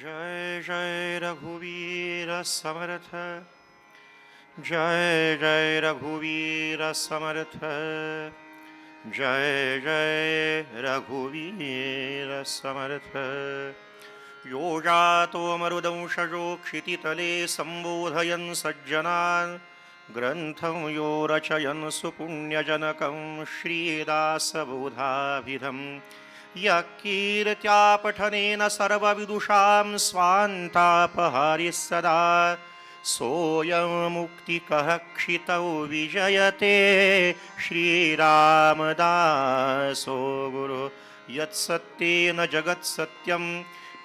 जय जय रघुवीर समर्थ। जय जय रघुवीर समर्थ। जय जय रघुवीर समर्थ। यो जातो मरुदंशजो क्षितितले सम्बोधयन् सज्जनान्। ग्रन्थं यो रचयन् सुपुण्यजनकं श्रीदासबोधाभिधम्। यकीर्त्यापठनेन सर्वविदुषां स्वान्तापहरिस्सदा सोऽयं मुक्तिकः क्षितौ विजयते श्रीरामदासो गुरु। यत्सत्येन जगत्सत्यं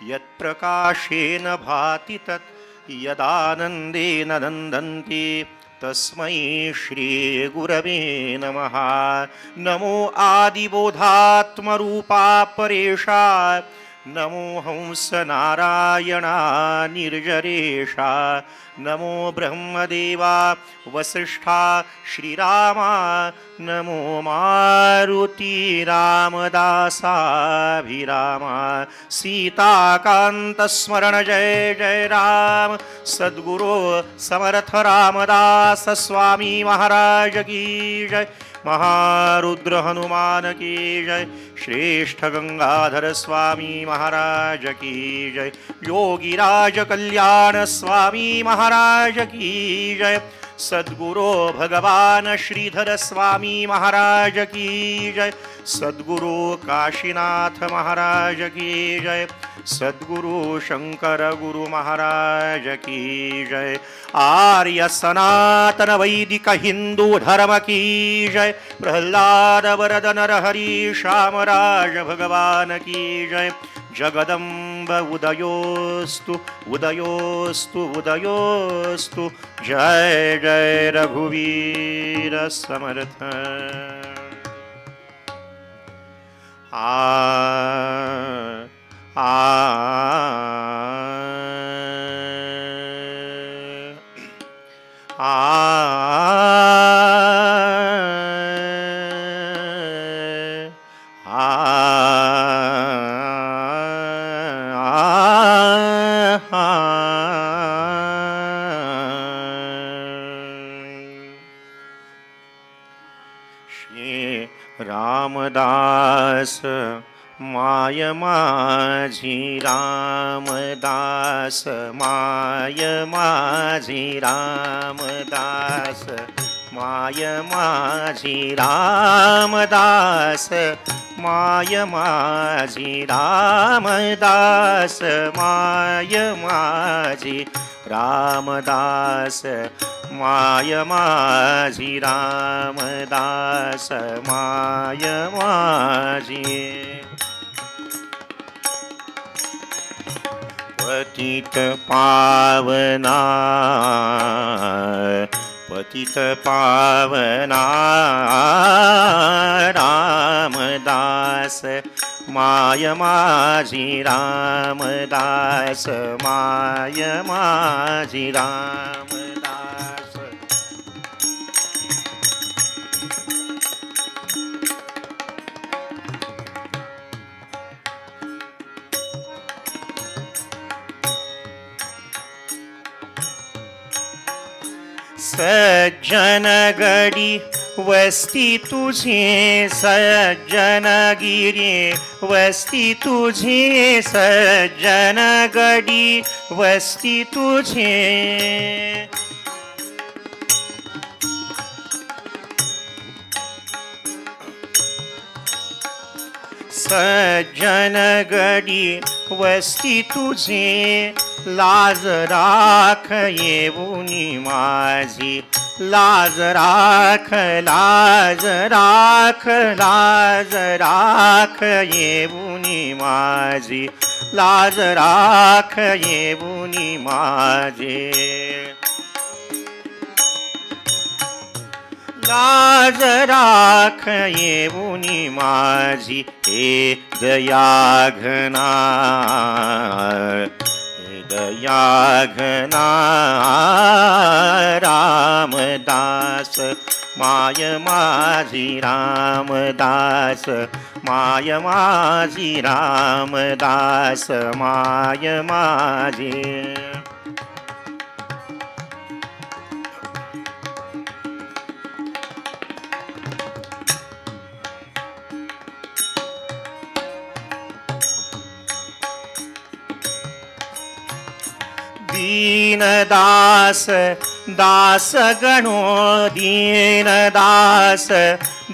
यत्प्रकाशेन भाति तत् यदानन्देन नन्दन्ति। तस्मै श्रीगुरवे नमः। नमो आदिबोधात्मरूपा परेशा नमो हंसनारायणा निर्जरेशा नमो ब्रह्मदेवा वसिष्ठा श्रीरामा नमो मारुती रामदासाभिरामा सीताकान्तस्मरण जय जय राम सद्गुरो समर्थ रामदास स्वामी महाराज की जय। महारुद्र हनुमान की जय। श्रेष्ठ गंगाधर स्वामी महाराज की जय। योगीराज कल्याण स्वामी महाराज की जय। सद्गुरो भगवान श्रीधर स्वामी महाराज की जय। सद्गुरो काशीनाथ महाराज की जय। सद्गुरु शंकर गुरु महाराज की जय। आर्य सनातन वैदिक हिंदू धर्म की जय। प्रहलाद वरद नरहरि श्यामराज भगवान की जय। जगदम्ब उदयोस्तु उदयोस्तु उदयोस्तु। जय जय रघुवीर समर्थ। आ आ आ माय माझी रामदास माय माझी रामदास माय माझी रामदास माय माझी रामदास माय माझी रामदास माय माझी रामदास माय माझी पतित पावना पतित पावना रामदास माय माझी रामदास माय माझी रामदास सज्जनगडी वस्ती तुझे सज्जनगिरी वस्ती तुझे सज्जनगडी वस्ती तुझे. सज्जनगडी वस्ती तुझे लाज राख येऊनी माझी. लाज राख लाज राख लाज राख येऊनी माझी. लाज राख येऊनी माझे. लाज राख येऊनी माझी. हे दयाघना दयाघना रामदास माय माझी रामदास माय माझी रामदास माय माझी दीनदास दास गणो दीनदास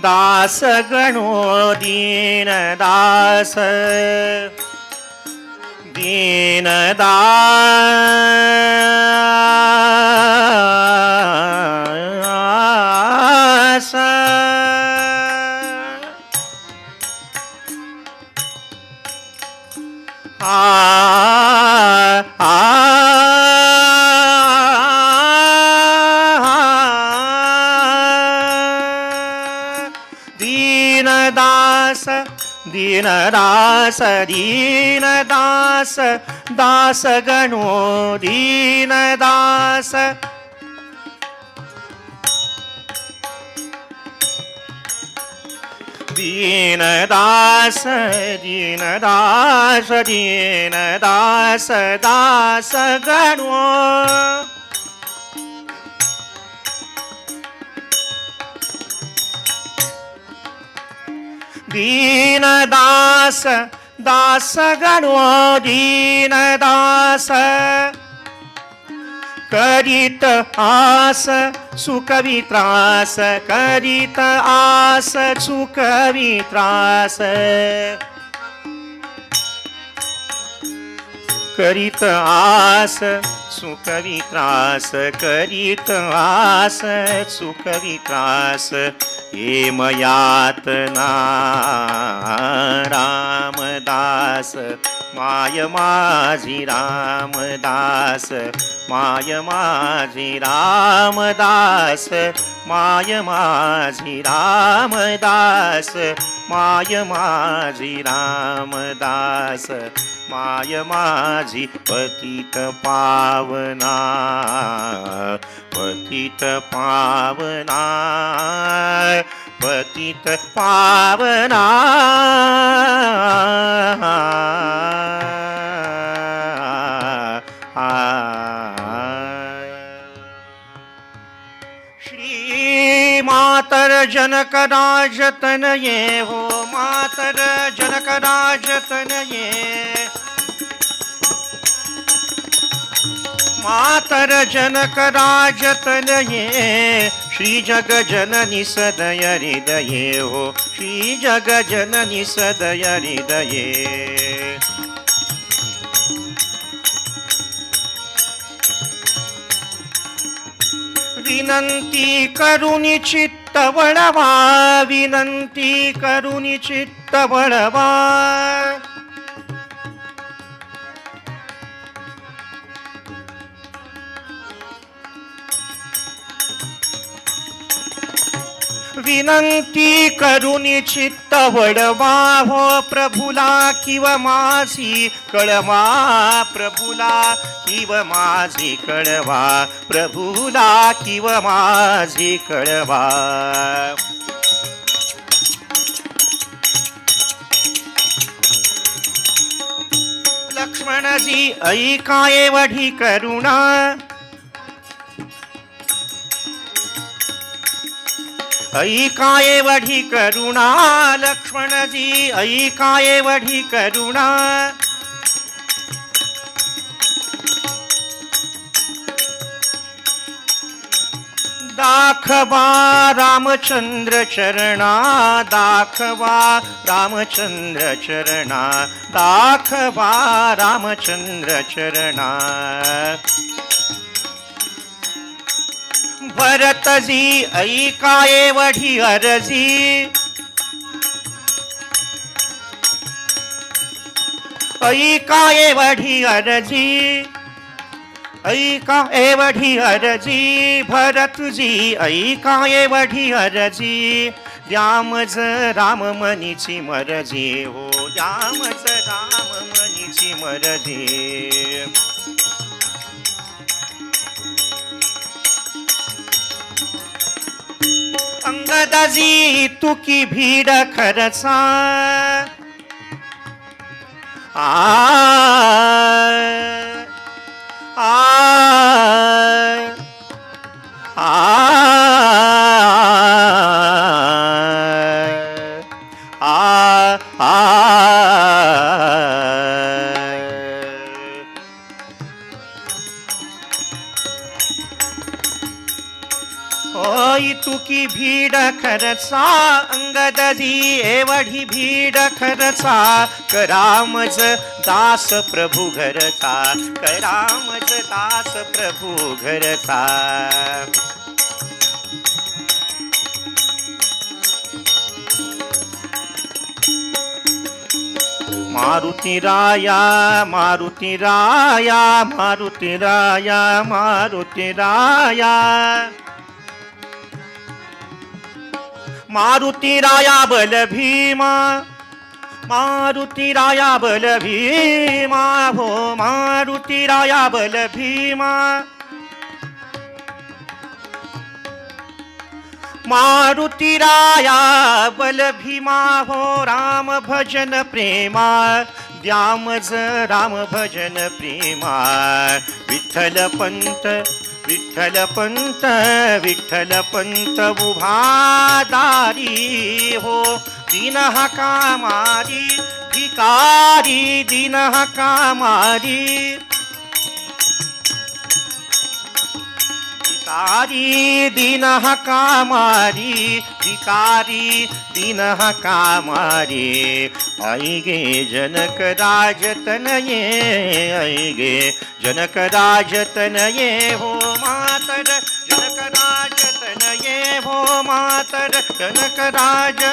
दास। गणो दीनदास दीनदास। आ ದೀನದಾಸ ದೀನದಾಸ ದಾಸಗಣೋ ದೀನದಾಸ ದೀನದಾಸ ದೀನದಾಸ ದೀನದಾಸ ದಾಸಗಣೋ दीनदास दास गणो दीनदास दास करीत आस सुखवी त्रास करीत आस सुखवी त्रास करीत आस सुखवी त्रास करीत आस सुखवी त्रास हेमयात रामदास माय माझी रामदास माय माझी रामदास माय माझी रामदास माय माझी रामदास माय माझी पतित पावना पतित पावना पतित पावना. मातर जनक राजतन हो मातर जनक राजतन ये। मातर जनक राजतन श्री जग जननी सदय हृदये हो श्री जग जननी सदय हृदये। विनंती करुणी चित्त वळवा विनंती करुणी चित्त बळवा विनंती करुणी चित्त वडवा हो प्रभुला किव माझी कळवा प्रभुला किव माझी कळवा प्रभुला किव माझी कळवा. लक्ष्मणजी ऐका वढी करुणा. ऐकाये वढी करुणा लक्ष्मणजी ऐकाये वढी करुणा. दाखवा रामचंद्र चरणा दाखवा रामचंद्र चरणा दाखवा रामचंद्र चरणा. भरतजी ऐकाये वढी अरजी. ऐकाये वढी अरजी. ऐका एवढी अरजी. भरतजी ऐका एवढी अरजी. द्यामज राम मनीची मरजी. हो द्यामज राम मनीची मरजी. अंगदाजी तुकी भीड खरचा आ आ आ खरसा अंगदधी अंगदजी एवढी भीड खरसा. करामज दास प्रभू घरचा करामज दास प्रभू घरचा. मारुती राया मारुती राया मारुती राया मारुती राया. मारुती राया बल भीमा मारुती राया बल भीमा हो मारुती राया बल भीमा. मारुती राया बल भीमा हो राम भजन प्रेमा द्यामज राम भजन प्रेमा विठ्ठल पंत विठ्ठल पंत विठ्ठल पंत उभा दारी हो. दिन हा कामारी भिकारी दिन हा कामारी. भिकारी दिन कामारी भिकारी दिन कामारी. ऐगे जनक राजतनये ऐगे जनक राजतनये हो मातर जनक राजतनये हो मातर जनक राज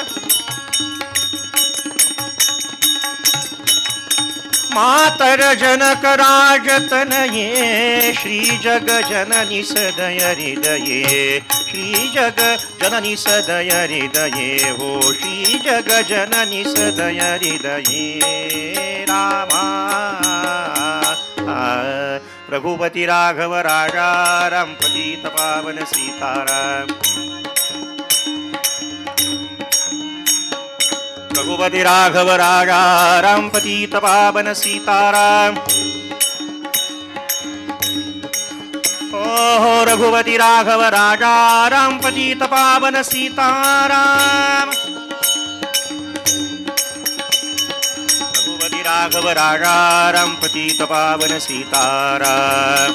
मातर जनक राजतनये श्री जग सदय हृदये श्री जग सदय हृदये हो श्री जग सदय हृदये रामा। रघुपती राघव राजा राम पावन सीताराम। रघुपति राघव राजा राम पतित पावन सीताराम। ओहो रघुपति राघव राजा राम पतित पावन सीताराम। रघुपति राघव राजा राम पतित पावन सीताराम।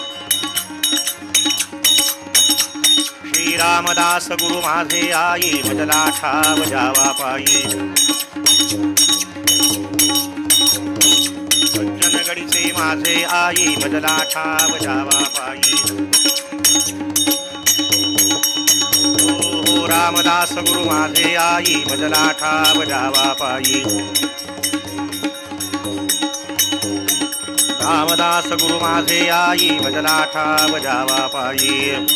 श्री रामदास गुरु माझे आई भजला ठाव जावा पायी। सज्जनगडीचे माझे आई भजला हो, हो, ठाव जावा पायी. रामदास गुरु माझे आई भजला ठाव जावा पायी. रामदास गुरु माझे आई भजला ठाव जावा पायी.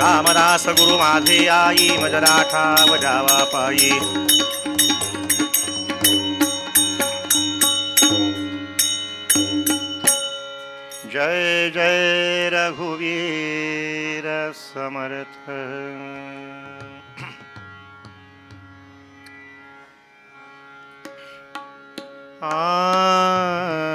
रामदास गुरु माझे आई मजला ठाव जावा पायी जय जय रघुवीर समर्थ। आ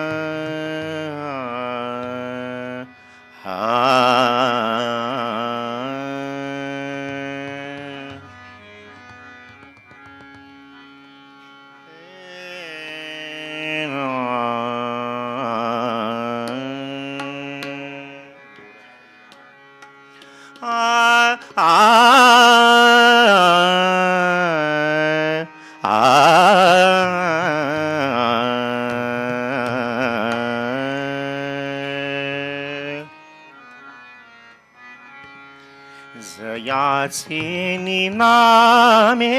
जयाचे नामे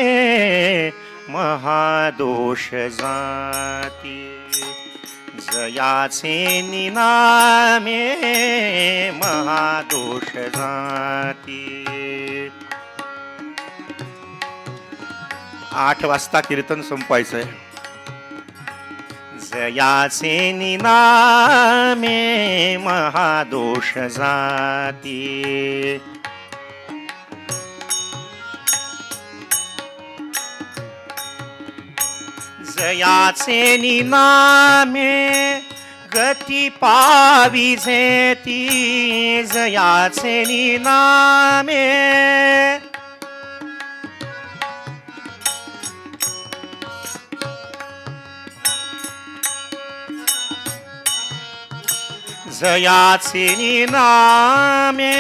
महादोष जाती. जयाचे निनामे महादोष जाती. आठ वाजता कीर्तन संपवायचंय. जयाचे निनामे महादोष जाती. जयाचे निनामे गती पाविजे ती जयाचे निनामे जयाचे निनामे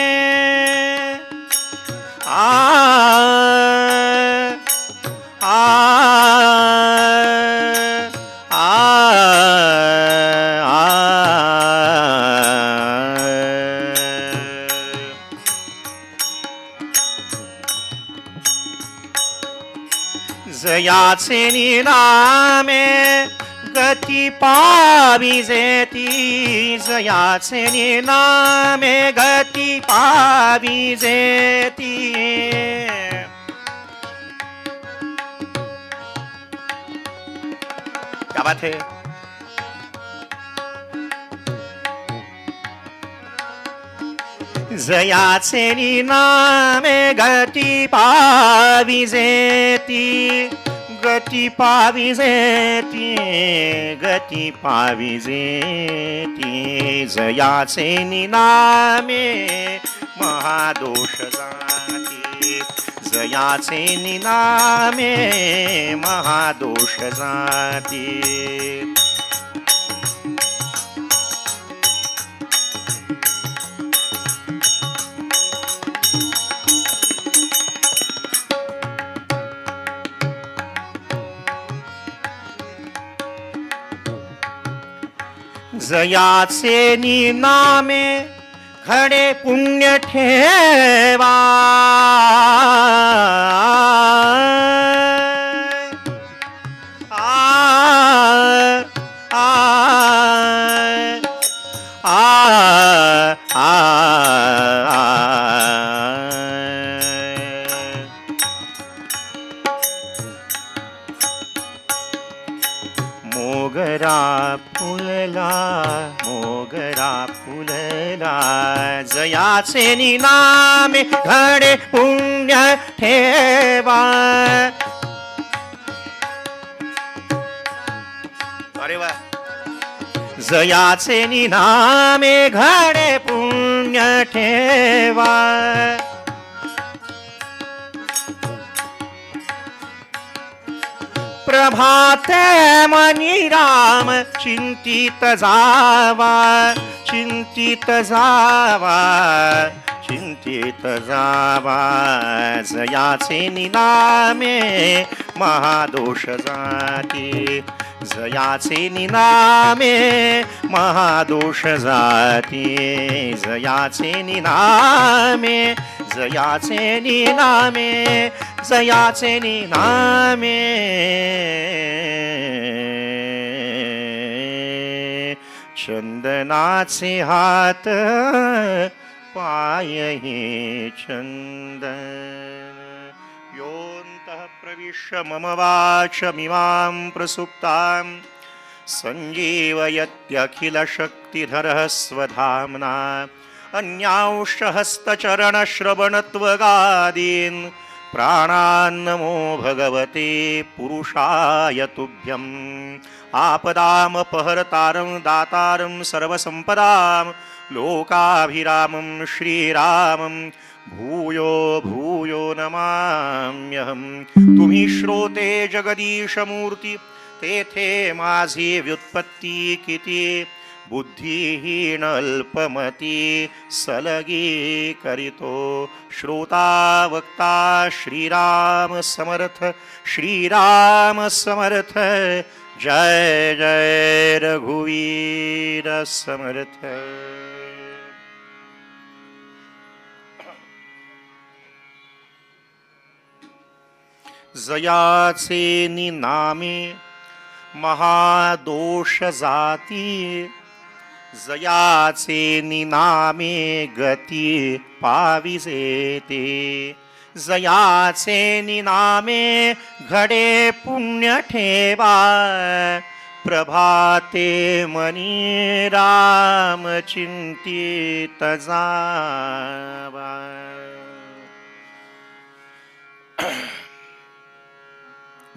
आ आ जयाचे निनामे गती पाविजेती जयाचे निनामे गती पाविजेती क्या बात है? जयाचे निनामे गती पाविजेती गती पाविजेती गती पाविजेती जयाचे निनामे महादोष जाती. जयाचे निनामे महादोष जाती. जयाचे निनामे खडे पुण्य ठेवा. फुलला मोगरा फुलला. जयाचे निनामे घडे पुण्य ठेवा. अरे वा. जयाचे निनामे घडे पुण्य ठेवा. प्रभात मनी राम चिंतित जावा चिंतित जावा चिंतित जावा जयाचे निनामे महादोष जाती। जयाचे निनामे महादोष जाती. जयाचे निनामे जयाचे निनामे जयाचे निनामे. चंदनाचे हात पाय हे चंदन. योऽन्तः मम वाचमिमां प्रसुप्तां। सञ्जीवयत्यखिलशक्तिधरः स्वधाम्ना अन्यांशहस्तचरणश्रवणत्वगादीन्। प्राणान्नमो भगवते पुरुषाय तुभ्यम् आपदामपहरतारं दातारं सर्वसम्पदां। लोकाभिरामं श्रीरामं। भूयो भूयो नमाम्यहं तुम्ही श्रोते जगदीशमूर्ती तेथे माझी व्युत्पत्ती किती? बुद्धिहीन अल्पमती सलगी करितो श्रोता वक्ता श्रीराम समर्थ श्रीराम समर्थ। जय जय रघुवीर समर्थ। जयाचे निनामे महादोष जाती जयाचे निनामे गती पाविजेते जयाचे निनामे घडे पुण्य ठेवा प्रभाते मनी राम चिंतित जावा.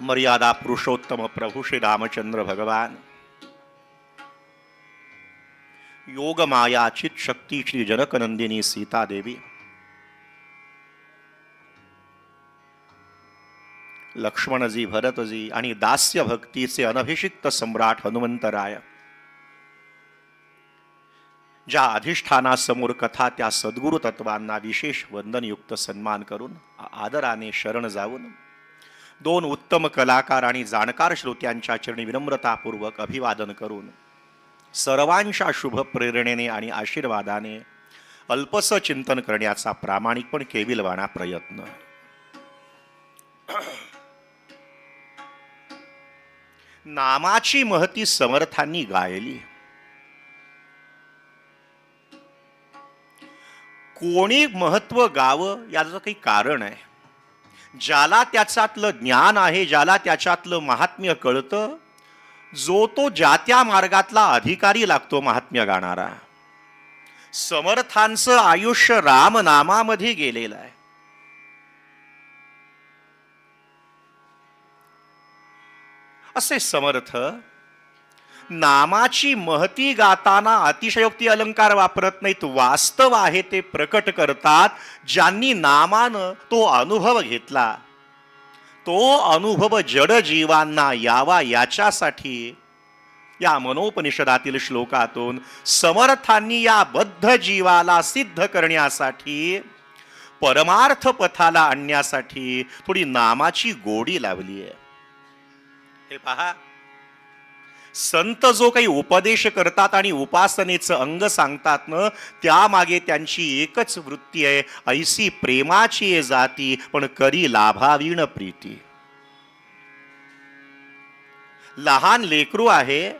मर्यादा पुरुषोत्तम प्रभू श्री रामचंद्र भगवान. योग माया चित शक्ती श्री जनकनंदिनी सीता देवी. लक्ष्मणजी भरतजी आणि दास्य भक्तीचे अनभिषिक्त सम्राट हनुमंतराय ज्या अधिष्ठानासमोर कथा त्या सद्गुरु तत्वांना विशेष वंदनयुक्त सन्मान करून आदराने शरण जाऊन दोन उत्तम कलाकार आणि जाणकार श्रोत्यांच्या चरणी विनम्रतापूर्वक अभिवादन करून सर्वांच्या शुभ प्रेरणेने आणि आशीर्वादाने अल्पसं चिंतन करण्याचा प्रामाणिकपण केविलवाणा प्रयत्न. नामाची महती समर्थांनी गायली. कोणी महत्त्व गावं याचं काही कारण आहे. ज्याला त्याच्यातलं ज्ञान आहे ज्याला त्याच्यातलं महात्म्य कळतं जो तो ज्या त्या मार्गातला अधिकारी लागतो महात्म्य गाणारा. समर्थांचं आयुष्य रामनामामध्ये गेलेलं आहे. असे समर्थ नामाची महती गाताना अतिशयोक्ती अलंकार वापरत नाहीत. वास्तव आहे ते प्रकट करतात ज्यांनी नामानं तो अनुभव घेतला. तो अनुभव जड जीवांना यावा याच्यासाठी या मनोपनिषदातील श्लोकातून समर्थांनी या बद्ध जीवाला सिद्ध करण्यासाठी परमार्थ पथाला आणण्यासाठी थोडी नामाची गोडी लावली आहे हे पहा संत जो काही उपदेश करतात आणि उपासनेचं अंग सांगतात ना त्यामागे त्यांची एकच वृत्ती आहे ऐसी प्रेमाची आहे जाती पण करी लाभावीण प्रीती. लहान लेकरू आहे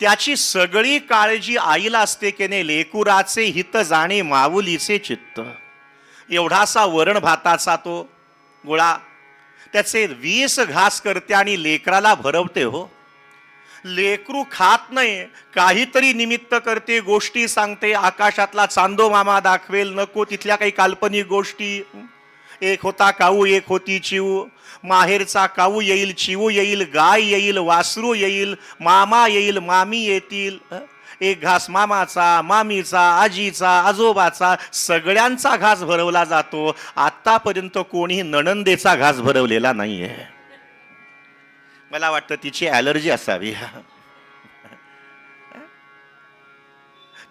त्याची सगळी काळजी आईला असते की नाही लेकुराचे हित जाणे माऊलीचे चित्त. एवढासा वरण भाताचा तो गोळा त्याचे वीस घास करते आणि लेकराला भरवते हो. लेकरू खात नाही. काहीतरी निमित्त करते गोष्टी सांगते आकाशातला चांदो मामा दाखवेल नको तिथल्या काही काल्पनिक गोष्टी. एक होता काऊ एक होती चिऊ. माहेरचा काऊ येईल चिऊ येईल गाय येईल वासरू येईल मामा येईल मामी येतील. एक घास मामाचा मामीचा आजीचा आजोबाचा सगळ्यांचा घास भरवला जातो. आत्तापर्यंत कोणी नणंदेचा घास भरवलेला नाही आहे मला वाटतं तिची ॲलर्जी असावी.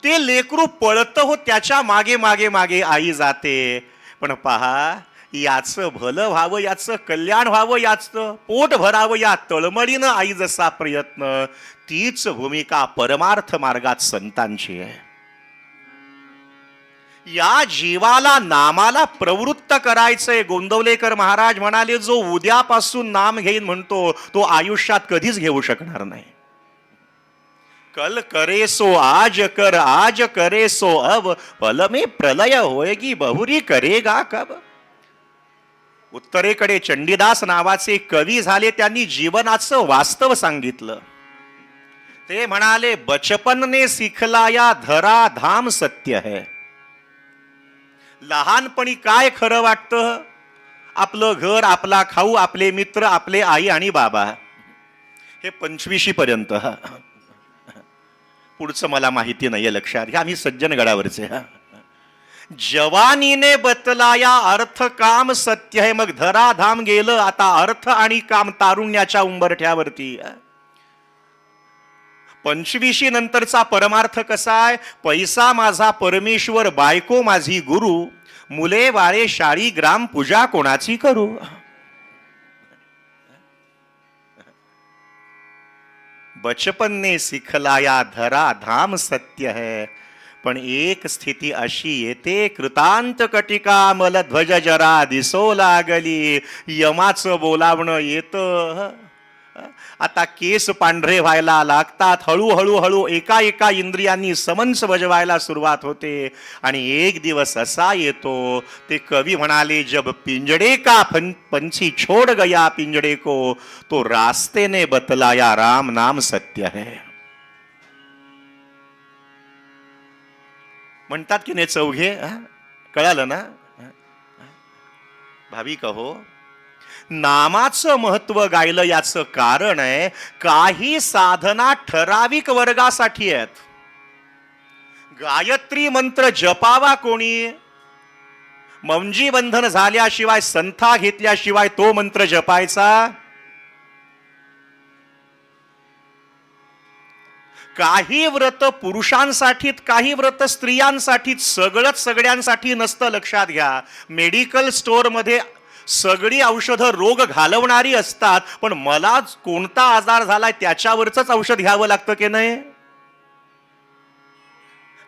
ते लेकरू पळतं हो त्याच्यामागे मागे मागे आई जाते. पण पहा याचं भलं व्हावं याचं कल्याण व्हावं याचं पोट भरावं या तळमळीनं आई जसा प्रयत्न तीच भूमिका परमार्थ मार्गात संतांची आहे. या जीवाला नामाला प्रवृत्त करायचंय. गोंदवलेकर महाराज म्हणाले जो उद्यापासून नाम घेईन म्हणतो तो आयुष्यात कधीच घेऊ शकणार नाही. कल करे सो आज कर आज करे सो अब. पल में प्रलय होयगी बहुरी करेगा कब? उत्तरेकडे चंडीदास नावाचे कवी झाले त्यांनी जीवनाचं वास्तव सांगितलं. ते म्हणाले बचपन ने सिखला या धरा धाम सत्य है. लहानपणी काय खरं वाटतं? आपलं घर आपला खाऊ आपले मित्र आपले आई आणि बाबा. हे पंचवीशी पर्यंत. पुढचं मला माहिती नाहीये लक्षात. घ्या आम्ही सज्जन गडावरचे. हा जवानीने बतलाया अर्थ काम सत्य आहे मग धराधाम गेलं आता अर्थ आणि काम तारुण्याच्या उंबरठ्यावरती. पंचवीशी नंतरचा परमार्थ कसा आहे? पैसा माझा परमेश्वर बायको माझी गुरु. मुले वाळे शाळी ग्राम पूजा कोणाची करू? बचपनने सिखला या धरा धाम सत्य है. पण एक स्थिती अशी येते कृतांत कटिका मल ध्वज जरा दिसो लागली. यमाचं बोलावणं येतं. आता केस पांढरे व्हायला लागतात. हळूहळू हळू एका एका इंद्रियांनी समन्स बजवायला सुरुवात होते. आणि एक दिवस असा येतो ते कवी म्हणाले जब पिंजडे का फन पंछी छोड़ गया पिंजडे को तो रास्तेने बतलाया राम नाम सत्य है. म्हणतात की नाही चौघे हा? कळालं ना? भाभी कहो नामाचं महत्त्व गायलं याचं कारण आहे काही साधना ठराविक वर्गासाठी आहेत. गायत्री मंत्र जपावा कोणी? मंजी बंधन झाल्याशिवाय संथा घेतल्याशिवाय तो मंत्र जपायचा? काही व्रत पुरुषांसाठीत काही व्रत स्त्रियांसाठीत सगळंच सगळ्यांसाठी नसतं लक्षात घ्या. मेडिकल स्टोअरमध्ये सगळी औषधं रोग घालवणारी असतात पण मला कोणता आजार झालाय त्याच्यावरच औषध घ्यावं लागतं की नाही?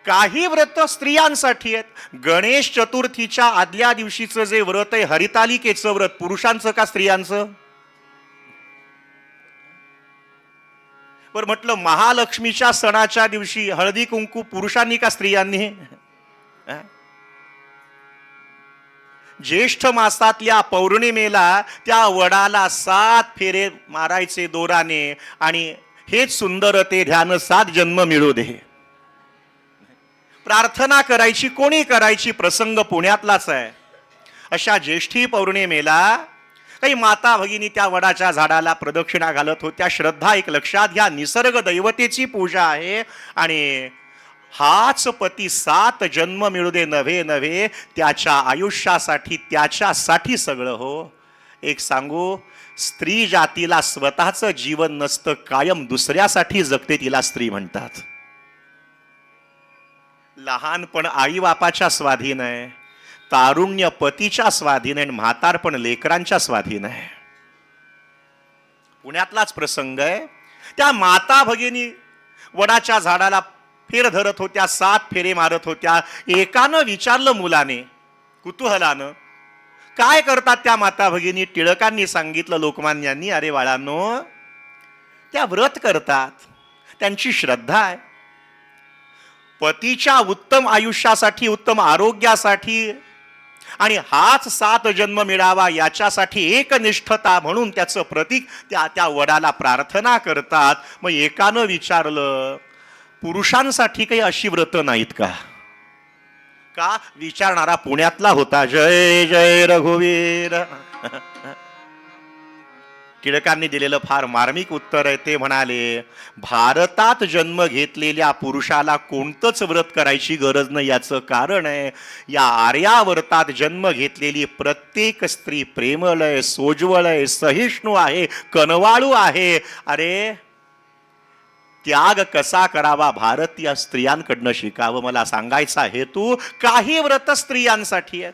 काही व्रत स्त्रियांसाठी आहेत. गणेश चतुर्थीच्या आदल्या दिवशीचं जे व्रत आहे हरितालिकेचं व्रत पुरुषांचं का स्त्रियांचं? पर म्हटलं महालक्ष्मीच्या सणाच्या दिवशी हळदी कुंकू पुरुषांनी का स्त्रियांनी? ज्येष्ठ मासातल्या पौर्णिमेला त्या वडाला सात फेरे मारायचे दोराने आणि हेच सुंदर ते ध्यान सात जन्म मिळू दे. प्रार्थना करायची कोणी करायची प्रसंग पुण्यातलाच आहे. अशा ज्येष्ठी पौर्णिमेला काही माता भगिनी त्या वडाच्या झाडाला प्रदक्षिणा घालत होत्या. श्रद्धा एक लक्षात घ्या निसर्ग दैवतेची पूजा आहे आणि हाच पती सात जन्म मिळू दे नव्हे नव्हे त्याच्या आयुष्यासाठी त्याच्यासाठी सगळं हो. एक सांगू स्त्री जातीला स्वतःचं जीवन नसतं कायम दुसऱ्यासाठी जगते तिला स्त्री म्हणतात. लहानपण आई बापाच्या स्वाधीन आहे तारुण्य पतीच्या स्वाधीन आहे आणि म्हातारपण लेकरांच्या स्वाधीन आहे. पुण्यातलाच प्रसंग आहे. त्या माता भगिनी वडाच्या झाडाला फेर धरत होत्या सात फेरे मारत होत्या. एकानं विचारलं मुलाने कुतूहलानं काय करतात त्या माता भगिनी? टिळकांनी सांगितलं लोकमान्यांनी अरे बाळांनो त्या व्रत करतात. त्यांची श्रद्धा आहे. पतीच्या उत्तम आयुष्यासाठी उत्तम आरोग्यासाठी आणि हाच सात जन्म मिळावा याच्यासाठी एकनिष्ठता म्हणून त्याचं प्रतीक त्या त्या वडाला प्रार्थना करतात. मग एकानं विचारलं पुरुषांसाठी काही अशी व्रत नाहीत का? का? विचारणारा पुण्यातला होता. जय जय रघुवीर. टिळकांनी दिलेलं फार मार्मिक उत्तर आहे. ते म्हणाले भारतात जन्म घेतलेल्या पुरुषाला कोणतंच व्रत करायची गरज नाही. याचं कारण आहे या आर्यावर्तात जन्म घेतलेली प्रत्येक स्त्री प्रेमळ आहे सोज्वळ आहे सहिष्णू आहे कनवाळू आहे. अरे त्याग कसा करावा? भारतीय स्त्रियांकडनं शिकावं? मला सांगायचा हेतू काही व्रत स्त्रियांसाठी आहेत.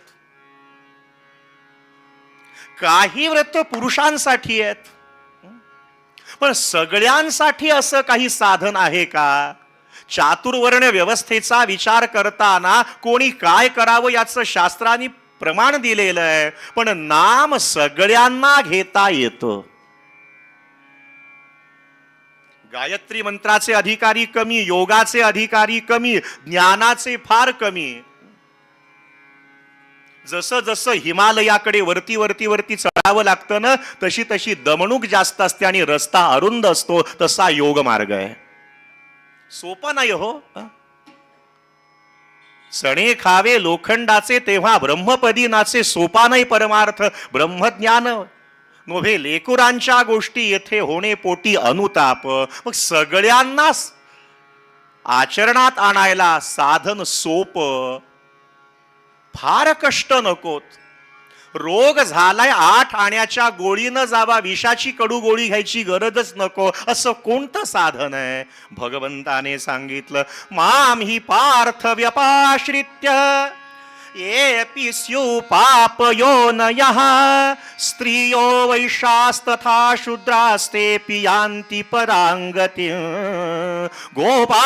काही व्रत पुरुषांसाठी आहेत. पण सगळ्यांसाठी असं काही साधन आहे का? चातुर्वर्ण व्यवस्थेचा विचार करताना कोणी काय करावं याचं शास्त्राने प्रमाण दिलेलं आहे. पण नाम सगळ्यांना घेता येतं. गायत्री मंत्राचे अधिकारी कमी योगाचे अधिकारी कमी ज्ञानाचे फार कमी. जसं जसं हिमालयाकडे वरती वरती वरती चढावं लागतं ना तशी तशी दमणूक जास्त असते आणि रस्ता अरुंद असतो तसा योग मार्ग आहे. सोपा नाही हो. सणे खावे लोखंडाचे तेव्हा ब्रह्मपदी नाचे सोपा नाही परमार्थ ब्रह्मज्ञान नोभे लेकुरांच्या गोष्टी येथे होणे पोटी अनुताप. मग सगळ्यांनाच आचरणात आणायला साधन सोप. फार कष्ट नकोत. रोग झालाय आठ आण्याच्या गोळीनं जावा विषाची कडू गोळी घ्यायची गरजच नको. असं कोणतं साधन आहे? भगवंताने सांगितलं माम ही पार्थ व्यपाश्रित्य. येऽपि न यः स्त्रियो वैशास्तथा शूद्रास्तेऽपि यान्ति पराङ्गतिं गोपा